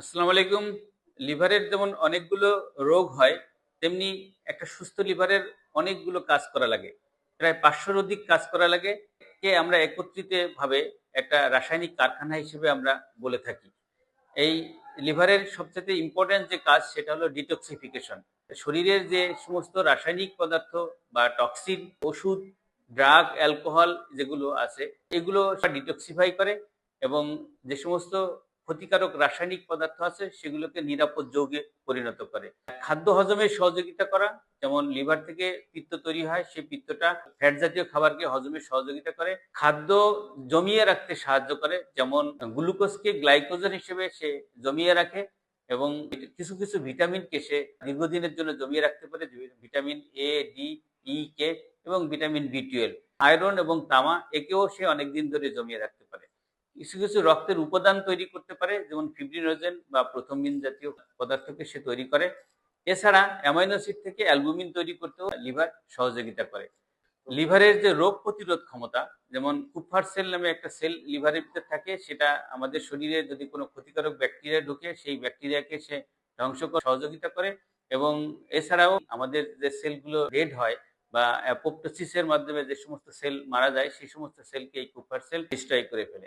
আসসালামু আলাইকুম। লিভারের যেমন অনেকগুলো রোগ হয়, তেমনি একটা সুস্থ লিভারের অনেকগুলো কাজ করা লাগে। প্রায় পাঁচশোর অধিক কাজ করা লাগে। কে আমরা একত্রিত ভাবে একটা রাসায়নিক কারখানা হিসেবে আমরা বলে থাকি। এই লিভারের সবচেয়ে ইম্পর্টেন্ট যে কাজ, সেটা হলো ডিটক্সিফিকেশন শরীরের যে সমস্ত রাসায়নিক পদার্থ বা টক্সিন ওষুধ ড্রাগ অ্যালকোহল যেগুলো আছে, এগুলো ডিটক্সিফাই করে এবং যে সমস্ত ক্ষতিকারক রাসায়নিক পদার্থ আছে, সেগুলোকে নিরাপদ যৌগে পরিণত করে। খাদ্য হজমে সহযোগিতা করা, যেমন লিভার থেকে পিত্ত তৈরি হয়, সেই পিত্তটা ফ্যাট জাতীয় খাবারকে হজমে সহযোগিতা করে। খাদ্য জমিয়ে রাখতে সাহায্য করে, যেমন গ্লুকোজকে গ্লাইকোজেন হিসেবে সে জমিয়ে রাখে এবং কিছু কিছু ভিটামিনকে সে দীর্ঘদিনের জন্য জমিয়ে রাখতে পারে ভিটামিন এ ডি ই কে এবং ভিটামিন বি টুয়েলভ আয়রন এবং তামা একেও সে অনেকদিন ধরে জমিয়ে রাখতে পারে। কিছু কিছু রক্তের উপাদান তৈরি করতে পারে, যেমন ফিব্রিনোজেন বা প্রথমবিন জাতীয় পদার্থকে সে তৈরি করে। এছাড়া অ্যামাইনোসিড থেকে অ্যালবুমিন তৈরি করতেও লিভার সহযোগিতা করে। লিভারের যে রোগ প্রতিরোধ ক্ষমতা, যেমন কুফার সেল নামে একটা সেল লিভারের ভিতরে থাকে, সেটা আমাদের শরীরে যদি কোনো ক্ষতিকারক ব্যাকটেরিয়া ঢুকে, সেই ব্যাকটেরিয়াকে সে ধ্বংস করে সহযোগিতা করে এবং এছাড়াও আমাদের যে সেলগুলো রেড হয় বা অ্যাপোপ্টোসিসের মাধ্যমে যে সমস্ত সেল মারা যায়, সেই সমস্ত সেলকে এই কুফার সেল ডিস্ট্রয় করে ফেলে।